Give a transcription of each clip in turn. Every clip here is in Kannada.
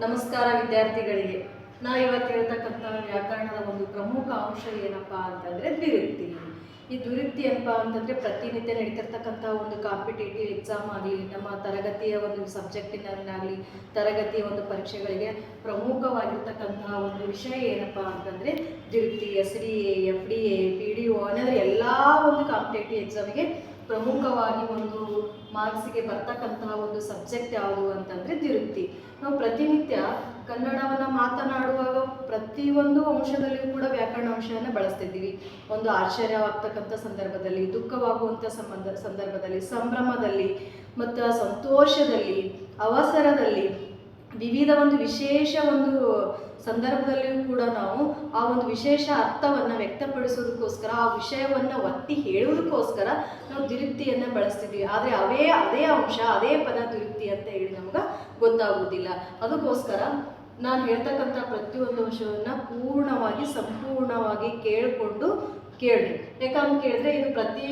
ನಮಸ್ಕಾರ ವಿದ್ಯಾರ್ಥಿಗಳಿಗೆ. ನಾ ಇವತ್ತು ಹೇಳ್ತಕ್ಕಂಥ ವ್ಯಾಕರಣದ ಒಂದು ಪ್ರಮುಖ ಅಂಶ ಏನಪ್ಪ ಅಂತಂದ್ರೆ ದ್ವಿರುಕ್ತಿ ಈ ದುರಿಪ್ತಿ ಏನಪ್ಪ ಅಂತಂದ್ರೆ ಪ್ರತಿನಿತ್ಯ ನಡೀತಿರ್ತಕ್ಕಂಥ ಒಂದು ಕಾಂಪಿಟೇಟಿವ್ ಎಕ್ಸಾಮ್ ಆಗಲಿ, ನಮ್ಮ ತರಗತಿಯ ಒಂದು ಸಬ್ಜೆಕ್ಟಿನಲ್ಲಿ ತರಗತಿಯ ಒಂದು ಪರೀಕ್ಷೆಗಳಿಗೆ ಪ್ರಮುಖವಾಗಿರ್ತಕ್ಕಂತಹ ಒಂದು ವಿಷಯ ಏನಪ್ಪ ಅಂತಂದರೆ ದುರಿಪ್ತಿ S D A, F D A, P D O ಅನ್ನೋ ಎಲ್ಲ ಒಂದು ಕಾಂಪಿಟೇಟಿವ್ ಎಕ್ಸಾಮಿಗೆ ಪ್ರಮುಖವಾಗಿ ಒಂದು ಮಾರ್ಕ್ಸಿಗೆ ಬರ್ತಕ್ಕಂತಹ ಒಂದು ಸಬ್ಜೆಕ್ಟ್ ಯಾವುದು ಅಂತಂದ್ರೆ ದಿರುಕ್ತಿ ನಾವು ಪ್ರತಿನಿತ್ಯ ಕನ್ನಡವನ್ನು ಮಾತನಾಡುವಾಗ ಪ್ರತಿಯೊಂದು ಅಂಶದಲ್ಲಿಯೂ ಕೂಡ ವ್ಯಾಕರಣ ಅಂಶವನ್ನು ಬಳಸ್ತಿದ್ದೀವಿ. ಒಂದು ಆಶ್ಚರ್ಯವಾಗ್ತಕ್ಕಂಥ ಸಂದರ್ಭದಲ್ಲಿ ದುಃಖವಾಗುವಂಥ ಸಂಬಂಧ, ಸಂದರ್ಭದಲ್ಲಿ, ಸಂಭ್ರಮದಲ್ಲಿ, ಮತ್ತು ಸಂತೋಷದಲ್ಲಿ, ಅವಸರದಲ್ಲಿ ವಿವಿಧ ಒಂದು ವಿಶೇಷ ಒಂದು ಸಂದರ್ಭದಲ್ಲಿಯೂ ಕೂಡ ನಾವು ಆ ಒಂದು ವಿಶೇಷ ಅರ್ಥವನ್ನು ವ್ಯಕ್ತಪಡಿಸೋದಕ್ಕೋಸ್ಕರ ಆ ವಿಷಯವನ್ನು ಒತ್ತಿ ಹೇಳುವುದಕ್ಕೋಸ್ಕರ ನಾವು ದುರುಕ್ತಿಯನ್ನು ಬಳಸ್ತಿದ್ವಿ. ಆದರೆ ಅವೇ, ಅದೇ ಅಂಶ, ಅದೇ ಪದ ದುರುಕ್ತಿ ಅಂತ ಹೇಳಿ ನಮ್ಗೆ ಗೊತ್ತಾಗುವುದಿಲ್ಲ ಅದಕ್ಕೋಸ್ಕರ ನಾನು ಹೇಳ್ತಕ್ಕಂಥ ಪ್ರತಿಯೊಂದು ಅಂಶವನ್ನು ಪೂರ್ಣವಾಗಿ, ಸಂಪೂರ್ಣವಾಗಿ ಕೇಳಿಕೊಂಡು ಕೇಳಿ ಯಾಕಂತ ಕೇಳಿದ್ರೆ ಇದು ಪ್ರತಿ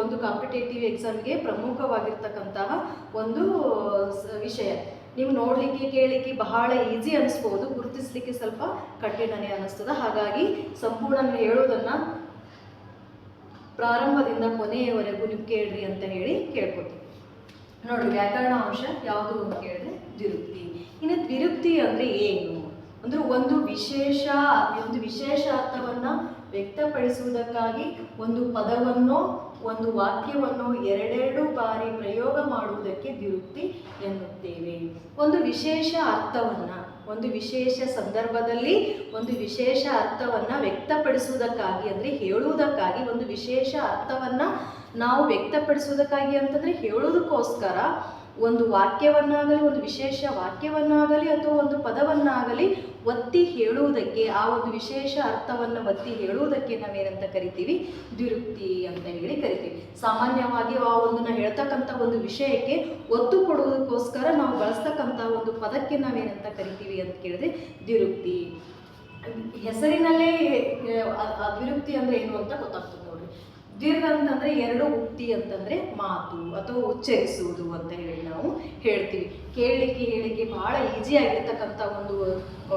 ಒಂದು ಕಾಂಪಿಟೇಟಿವ್ ಎಕ್ಸಾಮ್ಗೆ ಪ್ರಮುಖವಾಗಿರ್ತಕ್ಕಂತಹ ಒಂದು ವಿಷಯ. ನೀವು ನೋಡಲಿಕ್ಕೆ, ಕೇಳಲಿಕ್ಕೆ ಬಹಳ ಈಸಿ ಅನಿಸ್ಬೋದು. ಗುರುತಿಸ್ಲಿಕ್ಕೆ ಸ್ವಲ್ಪ ಕಠಿಣನೇ ಅನಿಸ್ತದ. ಹಾಗಾಗಿ ಸಂಪೂರ್ಣ ನಾನು ಹೇಳೋದನ್ನ ಪ್ರಾರಂಭದಿಂದ ಕೊನೆಯವರೆಗೂ ನೀವು ಕೇಳ್ರಿ ಅಂತ ಹೇಳಿ ಕೇಳ್ಕೊತೀವಿ ನೋಡಿ ವ್ಯಾಕರಣ ಅಂಶ ಯಾವುದು ಅಂತ ಕೇಳಿದ್ರೆ ದ್ವಿರುಕ್ತಿ. ಇನ್ನು ದ್ವಿರುಕ್ತಿ ಅಂದ್ರೆ ಏನು? ಅಂದ್ರೆ ಒಂದು ವಿಶೇಷ ಒಂದು ವಿಶೇಷ ಅರ್ಥವನ್ನ ವ್ಯಕ್ತಪಡಿಸುವುದಕ್ಕಾಗಿ ಒಂದು ಪದವನ್ನು ಒಂದು ವಾಕ್ಯವನ್ನು ಎರಡೆರಡು ಬಾರಿ ಪ್ರಯೋಗ ಮಾಡುವುದಕ್ಕೆ ದಿರುಕ್ತಿ ಎನ್ನುತ್ತೇವೆ. ಒಂದು ವಿಶೇಷ ಅರ್ಥವನ್ನ, ಒಂದು ವಿಶೇಷ ಸಂದರ್ಭದಲ್ಲಿ ಒಂದು ವಿಶೇಷ ಅರ್ಥವನ್ನ ವ್ಯಕ್ತಪಡಿಸುವುದಕ್ಕಾಗಿ ಅಂದ್ರೆ ಹೇಳುವುದಕ್ಕಾಗಿ ಒಂದು ವಿಶೇಷ ಅರ್ಥವನ್ನ ನಾವು ವ್ಯಕ್ತಪಡಿಸುವುದಕ್ಕಾಗಿ ಅಂತಂದರೆ ಹೇಳುವುದಕ್ಕೋಸ್ಕರ ಒಂದು ವಾಕ್ಯವನ್ನಾಗಲಿ, ಒಂದು ವಿಶೇಷ ವಾಕ್ಯವನ್ನಾಗಲಿ ಅಥವಾ ಒಂದು ಪದವನ್ನಾಗಲಿ ಒತ್ತಿ ಹೇಳುವುದಕ್ಕೆ, ಆ ಒಂದು ವಿಶೇಷ ಅರ್ಥವನ್ನು ಒತ್ತಿ ಹೇಳುವುದಕ್ಕೆ ನಾವೇನಂತ ಕರಿತೀವಿ? ದ್ವಿರುಕ್ತಿ ಅಂತ ಹೇಳಿ ಕರಿತೀವಿ. ಸಾಮಾನ್ಯವಾಗಿ ಆ ಒಂದು ನಾವು ಹೇಳ್ತಕ್ಕಂಥ ಒಂದು ವಿಷಯಕ್ಕೆ ಒತ್ತು ಕೊಡುವುದಕ್ಕೋಸ್ಕರ ನಾವು ಬಳಸ್ತಕ್ಕಂಥ ಒಂದು ಪದಕ್ಕೆ ನಾವೇನಂತ ಕರಿತೀವಿ ಅಂತ ಕೇಳಿದ್ರೆ ದ್ವಿರುಕ್ತಿ. ಹೆಸರಿನಲ್ಲೇ ಅ- ಅ- ದ್ವಿರುಕ್ತಿ ಅಂದ್ರೆ ಏನು ಅಂತ ಗೊತ್ತಾಗ್ತದೆ ನೋಡ್ರಿ. ದೀರ್ಘ ಅಂತಂದ್ರೆ ಎರಡು ಉಕ್ತಿ ಅಂತಂದ್ರೆ ಮಾತು ಅಥವಾ ಉಚ್ಚರಿಸುವುದು ಅಂತ ಹೇಳಿ ನಾವು ಹೇಳ್ತೀವಿ. ಕೇಳಲಿಕ್ಕೆ ಹೇಳಿಕೆ ಬಹಳ ಈಸಿ ಆಗಿರ್ತಕ್ಕಂಥ ಒಂದು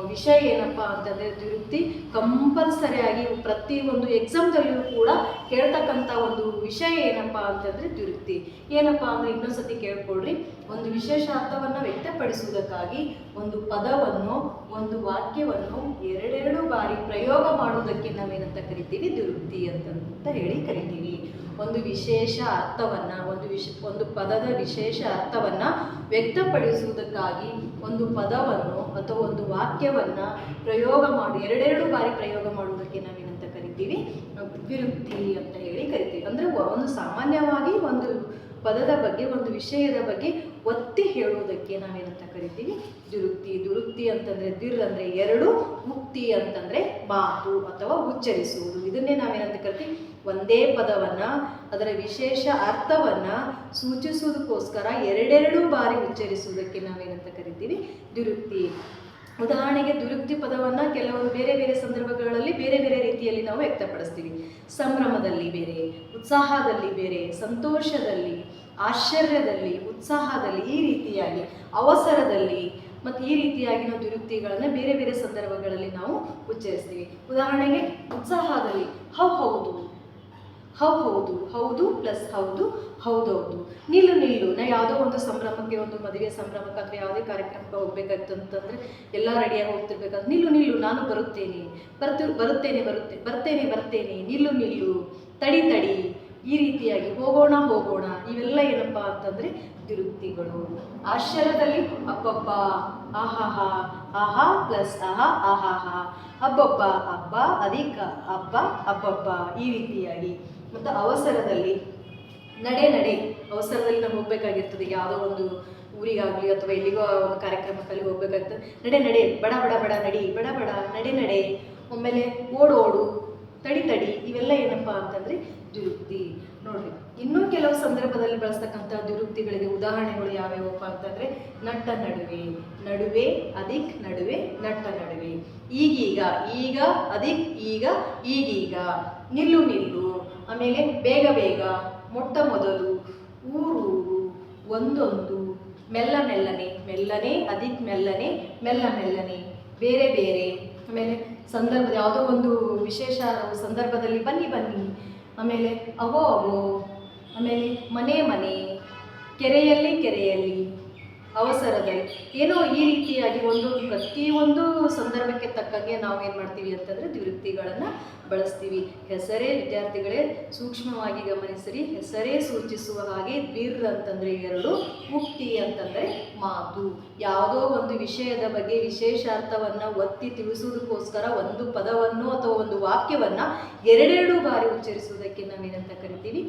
ವಿಷಯ ಏನಪ್ಪಾ ಅಂತಂದ್ರೆ ಪ್ರತಿ ಒಂದು ಎಕ್ಸಾಮ್ದಲ್ಲಿಯೂ ಕೂಡ ಕೇಳ್ತಕ್ಕಂಥ ಒಂದು ವಿಷಯ ಏನಪ್ಪಾ ಅಂತಂದ್ರೆ ದ್ವಿರುಕ್ತಿ. ಏನಪ್ಪಾ ಅಂದ್ರೆ ಇನ್ನೊಂದ್ಸತಿ ಕೇಳ್ಕೊಳ್ರಿ, ಒಂದು ವಿಶೇಷ ಅರ್ಥವನ್ನ ವ್ಯಕ್ತಪಡಿಸುವುದಕ್ಕಾಗಿ ಒಂದು ಪದವನ್ನು, ಒಂದು ವಾಕ್ಯವನ್ನು ಎರಡೆರಡು ಬಾರಿ ಪ್ರಯೋಗ ಮಾಡುವುದಕ್ಕೆ ನಾವೇನಂತ ಕರಿತೀವಿ? ದುರುಕ್ತಿ ಅಂತ ಹೇಳಿ ಕರಿತೀವಿ. ಒಂದು ವಿಶೇಷ ಅರ್ಥವನ್ನು, ಒಂದು ವಿಶ, ಒಂದು ಪದದ ವಿಶೇಷ ಅರ್ಥವನ್ನು ವ್ಯಕ್ತಪಡಿಸುವುದಕ್ಕಾಗಿ ಒಂದು ಪದವನ್ನು ಅಥವಾ ಒಂದು ವಾಕ್ಯವನ್ನು ಪ್ರಯೋಗ ಮಾಡಿ, ಎರಡೆರಡು ಬಾರಿ ಪ್ರಯೋಗ ಮಾಡುವುದಕ್ಕೆ ನಾವೇನಂತ ಕರಿತೀವಿ. ವಿರುಕ್ತಿ ಅಂತ ಹೇಳಿ ಕರಿತೀವಿ. ಅಂದರೆ ಒಂದು ಸಾಮಾನ್ಯವಾಗಿ ಒಂದು ಪದದ ಬಗ್ಗೆ, ಒಂದು ವಿಷಯದ ಬಗ್ಗೆ ಒತ್ತಿ ಹೇಳುವುದಕ್ಕೆ ನಾವೇನಂತ ಕರಿತೀವಿ? ದುರುಕ್ತಿ ದುರುಕ್ತಿ ಅಂತಂದ್ರೆ ದಿರ್ ಅಂದ್ರೆ ಎರಡು, ಮುಕ್ತಿ ಅಂತಂದ್ರೆ ಮಾತು ಅಥವಾ ಉಚ್ಚರಿಸುವುದು. ಇದನ್ನೇ ನಾವೇನಂತ ಕರಿತೀವಿ? ಒಂದೇ ಪದವನ್ನ, ಅದರ ವಿಶೇಷ ಅರ್ಥವನ್ನ ಸೂಚಿಸುವುದಕ್ಕೋಸ್ಕರ ಎರಡೆರಡು ಬಾರಿ ಉಚ್ಚರಿಸುವುದಕ್ಕೆ ನಾವೇನಂತ ಕರಿತೀವಿ? ದುರುಕ್ತಿ. ಉದಾಹರಣೆಗೆ ದುರುಕ್ತಿ ಪದವನ್ನ ಕೆಲವು ಬೇರೆ ಬೇರೆ ಸಂದರ್ಭಗಳಲ್ಲಿ ಬೇರೆ ಬೇರೆ ರೀತಿಯಲ್ಲಿ ನಾವು ವ್ಯಕ್ತಪಡಿಸ್ತೀವಿ. ಸಂಭ್ರಮದಲ್ಲಿ ಬೇರೆ, ಉತ್ಸಾಹದಲ್ಲಿ ಬೇರೆ, ಸಂತೋಷದಲ್ಲಿ ಆಶ್ಚರ್ಯದಲ್ಲಿ, ಉತ್ಸಾಹದಲ್ಲಿ, ಈ ರೀತಿಯಾಗಿ, ಅವಸರದಲ್ಲಿ, ಮತ್ತು ಈ ರೀತಿಯಾಗಿ ನಾವು ದುರುಕ್ತಿಗಳನ್ನು ಬೇರೆ ಬೇರೆ ಸಂದರ್ಭಗಳಲ್ಲಿ ನಾವು ಉಚ್ಚರಿಸ್ತೀವಿ. ಉದಾಹರಣೆಗೆ, ಉತ್ಸಾಹದಲ್ಲಿ, ಹೌ ಹೌದು ಹೌ ಹೌದು ಹೌದು ಪ್ಲಸ್ ಹೌದು, ಹೌದೌದು. ನಿಲ್ಲು ನಿಲ್ಲು, ನಾ ಯಾವುದೋ ಒಂದು ಸಂಭ್ರಮಕ್ಕೆ, ಒಂದು ಮದುವೆ ಸಂಭ್ರಮಕ್ಕೆ ಅಥವಾ ಯಾವುದೇ ಕಾರ್ಯಕ್ರಮಕ್ಕೆ ಹೋಗ್ಬೇಕಾಯ್ತು ಅಂತಂದರೆ ಎಲ್ಲ ರೆಡಿಯಾಗಿ ಹೋಗ್ತಿರ್ಬೇಕಾದ್ರೆ ನಿಲ್ಲು ನಿಲ್ಲು, ನಾನು ಬರುತ್ತೇನೆ, ಬರ್ತು, ಬರುತ್ತೇನೆ, ಬರುತ್ತೆ, ಬರ್ತೇನೆ ಬರ್ತೇನೆ, ನಿಲ್ಲು ನಿಲ್ಲು, ತಡಿ ತಡಿ, ಈ ರೀತಿಯಾಗಿ ಹೋಗೋಣ ಹೋಗೋಣ ಏನಪ್ಪಾ ಅಂತಂದ್ರೆ ದುರುಕ್ತಿಗಳು ಆಶ್ಚರ್ಯದಲ್ಲಿ ಅಪ್ಪಪ್ಪ ಆಹಾಹಾ, ಆಹಾ ಪ್ಲಸ್ ಆಹಾ, ಆಹಾಹಾ. ಅಬ್ಬಪ್ಪ ಹಬ್ಬ ಅಧಿಕ ಹಬ್ಬ ಅಬ್ಬಪ್ಪ ಈ ರೀತಿಯಾಗಿ. ಮತ್ತು ಅವಸರದಲ್ಲಿ, ನಡೆ ನಡೆ. ಅವಸರದಲ್ಲಿ ನಾವು ಹೋಗ್ಬೇಕಾಗಿರ್ತದೆ, ಯಾವುದೋ ಒಂದು ಊರಿಗಾಗಲಿ ಅಥವಾ ಎಲ್ಲಿಗೋ ಒಂದು ಕಾರ್ಯಕ್ರಮಕ್ಕಲ್ಲಿ ಹೋಗ್ಬೇಕಾಗ್ತದೆ. ನಡೆ ನಡೆ, ಬಡ ಬಡ ಬಡ, ನಡಿ, ಬಡ ಬಡ, ನಡೆ ನಡೆ. ಆಮೇಲೆ ಓಡು ಓಡು ತಡಿ ತಡಿ ಇವೆಲ್ಲ ಏನಪ್ಪಾ ಅಂತಂದ್ರೆ ದುರುಕ್ತಿ ನೋಡ್ರಿ, ಇನ್ನೂ ಕೆಲವು ಸಂದರ್ಭದಲ್ಲಿ ಬಳಸ್ತಕ್ಕಂಥ ದುರುಕ್ತಿಗಳಿಗೆ ಉದಾಹರಣೆಗಳು ಯಾವ್ಯಾವಪ್ಪ ಅಂತಂದ್ರೆ, ನಟ್ಟ ನಡುವೆ ನಡುವೆ ಅದಿಕ್ ನಡುವೆ, ನಟ್ಟ ನಡುವೆ. ಈಗೀಗ, ಈಗ ಅದಿಕ್ ಈಗ, ಈಗೀಗ. ನಿಲ್ಲು ನಿಲ್ಲು. ಆಮೇಲೆ ಬೇಗ ಬೇಗ, ಮೊಟ್ಟ ಮೊದಲು, ಊರೂರು, ಒಂದೊಂದು ಮೆಲ್ಲ ಮೆಲ್ಲನೆ ಮೆಲ್ಲನೆ ಅದಿಕ್ ಮೆಲ್ಲನೆ, ಮೆಲ್ಲ ಮೆಲ್ಲನೆ, ಬೇರೆ ಬೇರೆ. ಆಮೇಲೆ ಸಂದರ್ಭದ ಯಾವುದೋ ಒಂದು ವಿಶೇಷ ಸಂದರ್ಭದಲ್ಲಿ ಬನ್ನಿ ಬನ್ನಿ. ಆಮೇಲೆ ಅವೋ ಅವೋ. ಆಮೇಲೆ ಮನೆ ಮನೆ. ಕೆರೆಯಲ್ಲಿ ಕೆರೆಯಲ್ಲಿ. ಅವಸರದಲ್ಲಿ ಏನೋ ಈ ರೀತಿಯಾಗಿ ಒಂದು ಪ್ರತಿಯೊಂದು ಸಂದರ್ಭಕ್ಕೆ ತಕ್ಕಂಗೆ ನಾವು ಏನು ಮಾಡ್ತೀವಿ ಅಂತಂದರೆ ದ್ವಿರುಕ್ತಿಗಳನ್ನು ಬಳಸ್ತೀವಿ. ಹೆಸರೇ ವಿದ್ಯಾರ್ಥಿಗಳೇ ಸೂಕ್ಷ್ಮವಾಗಿ ಗಮನಿಸಿರಿ. ಹೆಸರೇ ಸೂಚಿಸುವ ಹಾಗೆ ದ್ವಿರ್ ಅಂತಂದರೆ ಎರಡು, ಉಕ್ತಿ ಅಂತಂದರೆ ಮಾತು. ಯಾವುದೋ ಒಂದು ವಿಷಯದ ಬಗ್ಗೆ ವಿಶೇಷಾರ್ಥವನ್ನು ಒತ್ತಿ ತಿಳಿಸುವುದಕ್ಕೋಸ್ಕರ ಒಂದು ಪದವನ್ನು ಅಥವಾ ಒಂದು ವಾಕ್ಯವನ್ನು ಎರಡೆರಡು ಬಾರಿ ಉಚ್ಚರಿಸುವುದಕ್ಕೆ ನಾವೇನಂತ ಕರಿತೀವಿ?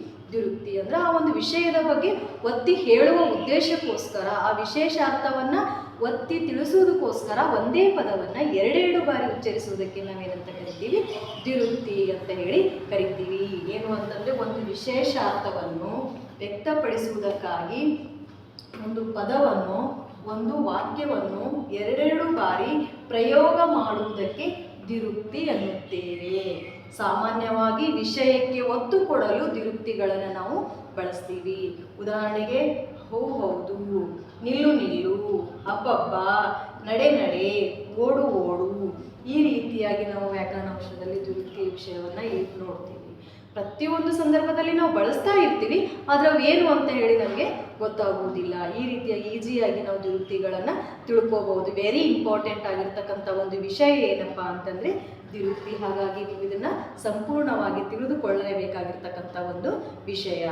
ದ್ವಿರುಕ್ತಿ ಅಂದರೆ ಆ ಒಂದು ವಿಷಯದ ಬಗ್ಗೆ ಒತ್ತಿ ಹೇಳುವ ಉದ್ದೇಶಕ್ಕೋಸ್ಕರ, ಆ ವಿಶೇಷಾರ್ಥವನ್ನು ಒತ್ತಿ ತಿಳಿಸುವುದಕ್ಕೋಸ್ಕರ ಒಂದೇ ಪದವನ್ನು ಎರಡೆರಡು ಬಾರಿ ಉಚ್ಚರಿಸುವುದಕ್ಕೆ ನಾವೇನಂತ ಕರಿತೀವಿ? ದಿರುತಿ ಅಂತ ಹೇಳಿ ಕರಿತೀವಿ. ಏನು ಅಂತಂದರೆ ಒಂದು ವಿಶೇಷಾರ್ಥವನ್ನು ವ್ಯಕ್ತಪಡಿಸುವುದಕ್ಕಾಗಿ ಒಂದು ಪದವನ್ನು, ಒಂದು ವಾಕ್ಯವನ್ನು ಎರಡೆರಡು ಬಾರಿ ಪ್ರಯೋಗ ಮಾಡುವುದಕ್ಕೆ ದ್ವಿರುಕ್ತಿ ಅನ್ನುತ್ತೇವೆ. ಸಾಮಾನ್ಯವಾಗಿ ವಿಷಯಕ್ಕೆ ಒತ್ತು ಕೊಡಲು ದಿರುಕ್ತಿಗಳನ್ನು ನಾವು ಬಳಸ್ತೀವಿ. ಉದಾಹರಣೆಗೆ, ಹೋ ಹೌದು, ನಿಲ್ಲು ನಿಲ್ಲು, ಅಬ್ಬಬ್ಬ, ನಡೆ ನಡೆ, ಓಡು ಓಡು, ಈ ರೀತಿಯಾಗಿ ನಾವು ವ್ಯಾಕರಣ ಅಂಶದಲ್ಲಿ ದುರುಕ್ತಿ ವಿಷಯವನ್ನು ನೋಡ್ತೀವಿ. ಪ್ರತಿಯೊಂದು ಸಂದರ್ಭದಲ್ಲಿ ನಾವು ಬಳಸ್ತಾ ಇರ್ತೀವಿ, ಆದರೆ ಅವು ಏನು ಅಂತ ಹೇಳಿ ನಮಗೆ ಗೊತ್ತಾಗುವುದಿಲ್ಲ. ಈ ರೀತಿಯಾಗಿ ಈಸಿಯಾಗಿ ನಾವು ದ್ವಿರುಕ್ತಿಗಳನ್ನು ತಿಳ್ಕೋಬಹುದು. ವೆರಿ ಇಂಪಾರ್ಟೆಂಟ್ ಆಗಿರ್ತಕ್ಕಂಥ ಒಂದು ವಿಷಯ ಏನಪ್ಪ ಅಂತಂದರೆ ದ್ವಿರುಕ್ತಿ ಹಾಗಾಗಿ ನೀವು ಇದನ್ನು ಸಂಪೂರ್ಣವಾಗಿ ತಿಳಿದುಕೊಳ್ಳಲೇಬೇಕಾಗಿರ್ತಕ್ಕಂಥ ಒಂದು ವಿಷಯ.